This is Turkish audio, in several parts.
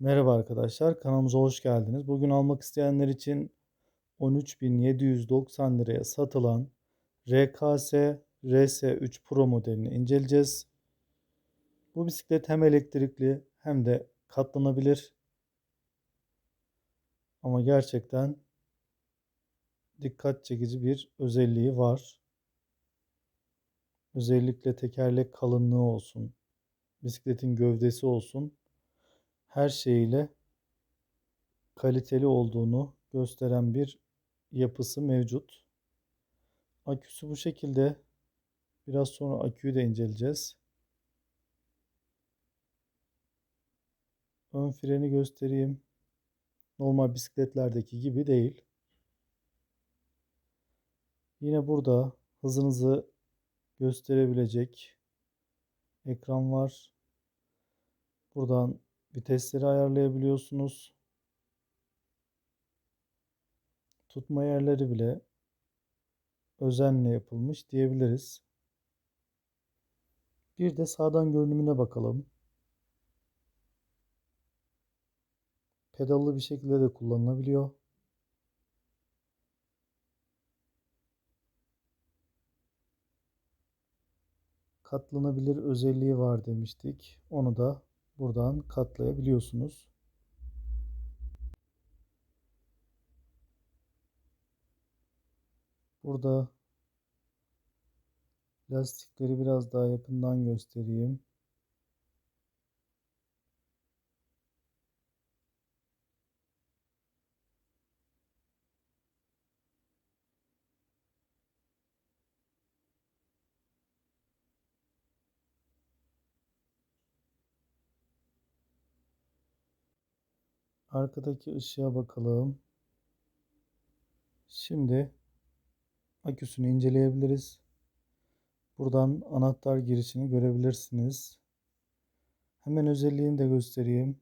Merhaba arkadaşlar, kanalımıza hoş geldiniz. Bugün almak isteyenler için 13.790 liraya satılan RKS RS3 Pro modelini inceleyeceğiz. Bu bisiklet hem elektrikli hem de katlanabilir. Ama gerçekten dikkat çekici bir özelliği var. Özellikle tekerlek kalınlığı olsun, bisikletin gövdesi olsun her şeyiyle kaliteli olduğunu gösteren bir yapısı mevcut. Aküsü bu şekilde. Biraz sonra aküyü de inceleyeceğiz. Ön freni göstereyim. Normal bisikletlerdeki gibi değil. Yine burada hızınızı gösterebilecek ekran var. Buradan vitesleri ayarlayabiliyorsunuz. Tutma yerleri bile özenle yapılmış diyebiliriz. Bir de sağdan görünümüne bakalım. Pedallı bir şekilde de kullanılabiliyor. Katlanabilir özelliği var demiştik. Onu da buradan katlayabiliyorsunuz. Burada lastikleri biraz daha yakından göstereyim. Arkadaki ışığa bakalım. Şimdi aküsünü inceleyebiliriz. Buradan anahtar girişini görebilirsiniz. Hemen özelliğini de göstereyim.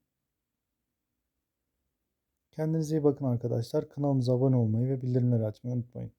Kendinize iyi bakın arkadaşlar. Kanalımıza abone olmayı ve bildirimleri açmayı unutmayın.